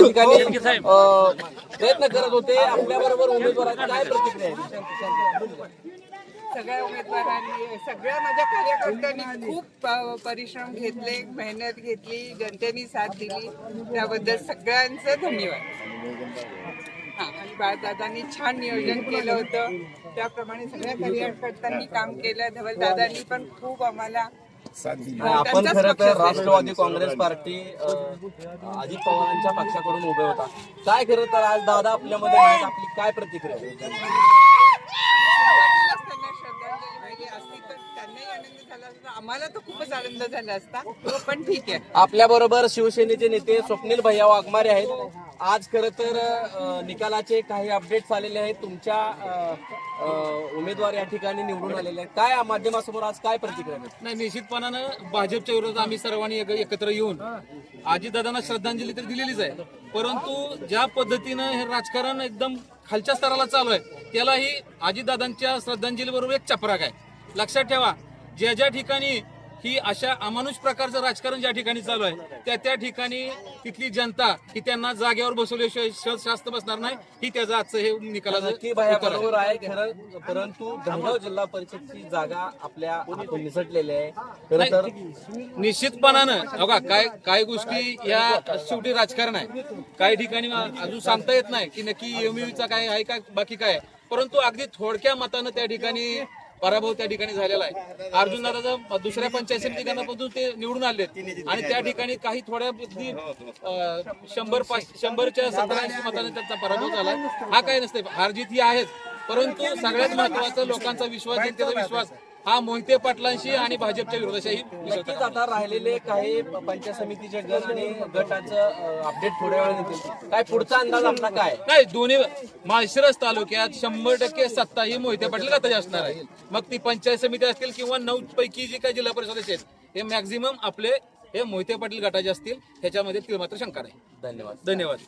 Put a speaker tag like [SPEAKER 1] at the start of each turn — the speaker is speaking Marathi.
[SPEAKER 1] त्या ठिकाणी अ, प्रयत्न करत होते. आपल्या बरोबर उमेदवारांची काय प्रतिक्रिया आहे?
[SPEAKER 2] सगळ्या उमेदवारांनी सगळ्या माझ्या कार्यकर्त्यांनी खूप परिश्रम घेतले मेहनत घेतली जनतेने साथ दिली. त्याबद्दल सगळ्यांचं धन्यवाद. हा आणि बाळदादांनी छान नियोजन केलं होतं. त्याप्रमाणे सगळ्या कार्यकर्त्यांनी काम केलं. धवलदादांनी पण खूप आम्हाला
[SPEAKER 1] आपण खरं तर. राष्ट्रवादी काँग्रेस पार्टी अजित पवारांच्या पक्षाकडून उभे होता. काय खरं तर आज दादा आपल्यामध्ये आहेत आपली काय प्रतिक्रिया आहे?
[SPEAKER 2] सुरुवातीलाच त्यांना श्रद्धांजली वाहिली. असती तर त्यांनाही आनंद झाला असता. आम्हाला तर खूपच आनंद झाला असता. पण ठीक आहे.
[SPEAKER 1] आपल्या बरोबर शिवसेनेचे नेते स्वप्नील भैया वाघमारे आहेत. आज खरं तर निकालाचे काही अपडेट्स आलेले आहेत. तुमच्या उमेदवार या ठिकाणी निवडून आलेले आहेत. काय माध्यमासमोर आज काय प्रतिक्रिया
[SPEAKER 3] नाही निश्चितपणानं भाजपच्या विरोधात आम्ही सर्वांनी एकत्र येऊन आजीदादांना श्रद्धांजली तर दिलेलीच आहे. परंतु ज्या पद्धतीनं हे राजकारण एकदम खालच्या स्तराला चालू आहे त्यालाही आजीदादांच्या श्रद्धांजली बरोबर एक चपराक आहे. लक्षात ठेवा ज्या ज्या ठिकाणी ही अशा अमानुष प्रकारचं राजकारण ज्या ठिकाणी चालू आहे त्या त्या ठिकाणी तिथली जनता ही त्यांना जागेवर बसवल्याशिवाय श- शास्त बसणार नाही ही त्याचं आजचं हे निकालाचं आहे.
[SPEAKER 1] खरं परंतु धनगाव जिल्हा परिषदची जागा आपल्या निसटलेली आहे
[SPEAKER 3] निश्चितपणानं बघा काय काय गोष्टी या शेवटी राजकारण आहे काही ठिकाणी अजून सांगता येत नाही की नक्की एमयूचा काय आहे का बाकी काय. परंतु अगदी थोडक्या मतानं त्या ठिकाणी पराभव त्या ठिकाणी झालेला आहे. अर्जुन दादाचा दुसऱ्या पंचायत समिती गणापासून ते निवडून आले आणि त्या ठिकाणी काही थोड्या शंभर पाच शंभरच्या सतरा ऐंशी मताने त्यांचा पराभव झाला हा काय नसते हारजीत ही आहेच परंतु सगळ्यात महत्वाचं लोकांचा विश्वास जनतेचा विश्वास हा मोहिते पाटलांशी आणि भाजपच्या विरोधाशी
[SPEAKER 1] आता राहिलेले काही पंचायत समितीचे गट आणि गटाचं अपडेट थोड्या वेळाने देतील. काय पुढचा अंदाज आपला काय?
[SPEAKER 3] नाही दोन्ही माळशिरस तालुक्यात शंभर टक्के सत्ता ही मोहिते पाटील गटाची असणार आहे. मग ती पंचायत समिती असतील किंवा नऊ पैकी जी काही जिल्हा परिषद असेल हे मॅक्झिमम आपले हे मोहिते पाटील गटाचे असतील ह्याच्यामध्ये ती मात्र शंका नाही
[SPEAKER 1] धन्यवाद.
[SPEAKER 3] धन्यवाद